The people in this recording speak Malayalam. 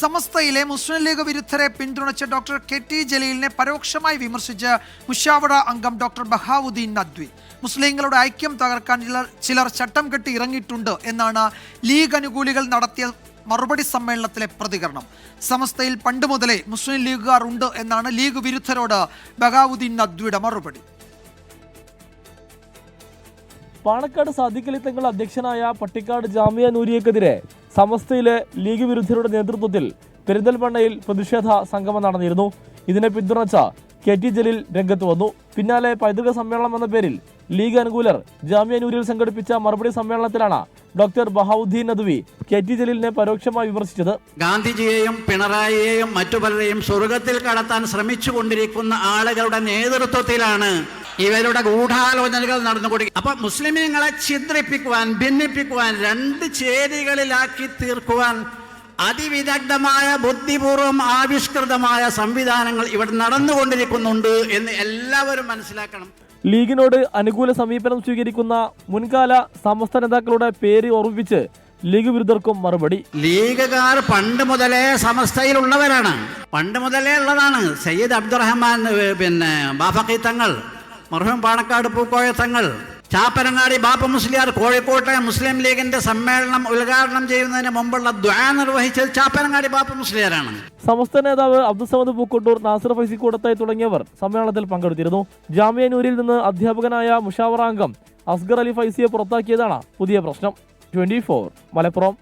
സമസ്തയിലെ മുസ്ലിം ലീഗ് വിരുദ്ധരെ പിന്തുണച്ച ഡോക്ടർ കെ ടി ജലീലിനെ പരോക്ഷമായി വിമർശിച്ച് മുഷാവറ അംഗം ഡോക്ടർ ബഹാവുദ്ദീൻ നദ്വി. മുസ്ലിങ്ങളുടെ ഐക്യം തകർക്കാൻ ചിലർ ചട്ടം കെട്ടി ഇറങ്ങിയിട്ടുണ്ട് എന്നാണ് ലീഗ് അനുകൂലികൾ നടത്തിയ മറുപടി സമ്മേളനത്തിലെ പ്രതികരണം. സമസ്തയിൽ പണ്ട് മുതലേ മുസ്ലിം ലീഗുകാർ ഉണ്ട് എന്നാണ് ലീഗ് വിരുദ്ധരോട് ബഹാവുദ്ദീൻ നദ്വിയുടെ മറുപടി. പാണക്കാട് സാദിഖലി തങ്ങൾ അധ്യക്ഷനായ പട്ടിക്കാട് ജാമിയ നൂരിയക്കെതിരെ സമസ്തയിലെ ലീഗ് വിരുദ്ധരുടെ നേതൃത്വത്തിൽ പെരിന്തൽമണ്ണയിൽ പ്രതിഷേധ സംഗമം നടന്നിരുന്നു. ഇതിനെ പിന്തുണച്ച കെ ടി ജലീൽ രംഗത്ത് വന്നു. പിന്നാലെ പൈതൃക സമ്മേളനം എന്ന പേരിൽ ലീഗ് അനുകൂലർ ജാമ്യ നൂരിൽ സംഘടിപ്പിച്ച മറുപടി സമ്മേളനത്തിലാണ് doctor Bahauddin Nadvi K T ജലീലിനെ പരോക്ഷമായി വിമർശിച്ചത്. ഗാന്ധിജിയെയും പിണറായിയെയും മറ്റു പലരെയും സ്വർഗത്തിൽ കടത്താൻ ശ്രമിച്ചു കൊണ്ടിരിക്കുന്ന ആളുകളുടെ നേതൃത്വത്തിലാണ് ഇവരുടെ ഗൂഢാലോചനകൾ നടന്നുകൊടുക്കും അപ്പൊ മുസ്ലിമീങ്ങളെ ഛിദ്രിപ്പിക്കുവാൻ ഭിന്നിപ്പിക്കുവാൻ രണ്ട് ചേരികളിലാക്കി തീർക്കുവാൻ അതിവിദഗ്ധമായ ബുദ്ധിപൂർവം ആവിഷ്കൃതമായ സംവിധാനങ്ങൾ ഇവിടെ നടന്നുകൊണ്ടിരിക്കുന്നുണ്ട് എന്ന് എല്ലാവരും മനസ്സിലാക്കണം. ലീഗിനോട് അനുകൂല സമീപനം സ്വീകരിക്കുന്ന മുൻകാല സമസ്ത നേതാക്കളുടെ പേര് ഓർമ്മിപ്പിച്ച് ലീഗ് വിരുദ്ധർക്കും മറുപടി. ലീഗുകാർ പണ്ട് മുതലേ സമസ്തയിലുള്ളവരാണ്. പണ്ട് മുതലേ ഉള്ളതാണ്. സയ്യിദ് അബ്ദുറഹ്മാൻ പിന്നെ ബാഫക്കി തങ്ങൾ മർഹൂം പാണക്കാട് പൂക്കോയ തങ്ങൾ ചാപ്പനങ്ങാടി ബാപ്പ മുസ്ലിയാർ കോഴിക്കോട്ടെ മുസ്ലിം ലീഗിന്റെ സമ്മേളനം ഉദ്ഘാടനം ചെയ്യുന്നതിന് മുമ്പുള്ള ദ്വാ നിർവഹിച്ചത് ചാപ്പനങ്ങാടി ബാപ്പ മുസ്ലിയാരാണ്. സമസ്ത നേതാവ് അബ്ദുസമദ് പൂക്കോട്ടൂർ നാസർ ഫൈസി കൂടത്തായി തുടങ്ങിയവർ സമ്മേളനത്തിൽ പങ്കെടുത്തിരുന്നു. ജാമ്യനൂരിൽ നിന്ന് അധ്യാപകനായ മുഷാവറാംഗം അസ്ഗർ അലി ഫൈസിയെ പുറത്താക്കിയതാണ് പുതിയ പ്രശ്നം. ട്വന്റി മലപ്പുറം.